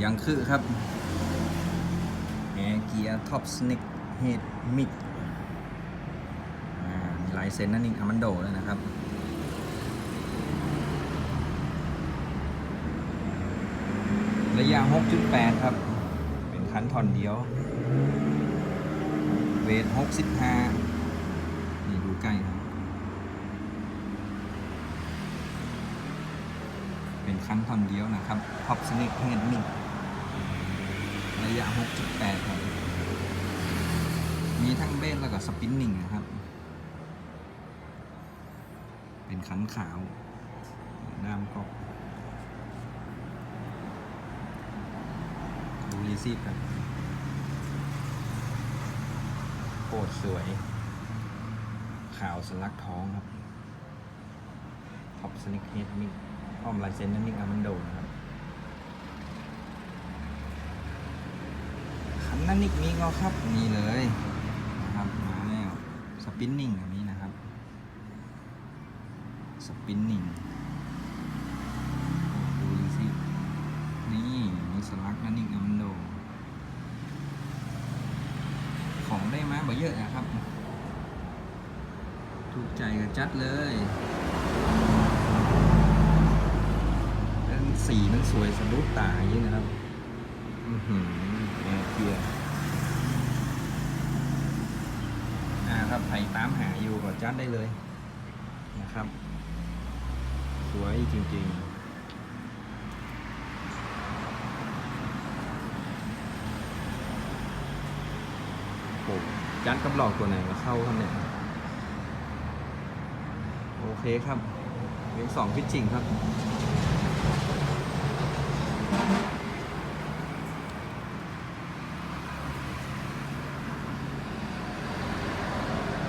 ยังคือครับแอร์เกียร์ท็อปสเนิกเฮดมิกมีลายเซ็นนั่นนี่อามันโดเลยนะครับระยะ 6.8 ครับ เป็นคันท่อนเดียว เวท 65 นี่ดูใกล้ครับ เป็นคันทอนเดียวนะครับ Top Sonic Head Mix ระยะ 6.8 ครับ มีทั้งเบสแล้วก็สปินนิ่งนะครับ เป็นคันขาวน้ำก็ดูรีซีฟครับโคตรสวย ขาวสลักท้องครับท็อปสนิกเฮดมิก อ้อมลายเซ็นนั่นนิกอามันโดนะครับคันนั่นนิกมีก็ครับมีเลยนะครับมาแล้วสปินนิ่งแบบนี้นะครับสปินนิ่งดูรีซีฟนี่มีสลักนั่นนี่อัมโดของได้มาบ่เยอะนะครับ ถูกใจก็จัดเลยแล้ว สวยสะดุดตาอย่างนี้นะครับ อือหือแอร์เกียร์อ่าครับใครตามหาอยู่ก็จัดได้เลยนะครับ สวยจริงๆโอ้ยัดกับหลอกตัวไหนมาเข้าครับเนี่ย โอเคครับเลี้ยงสองพิชชิงครับ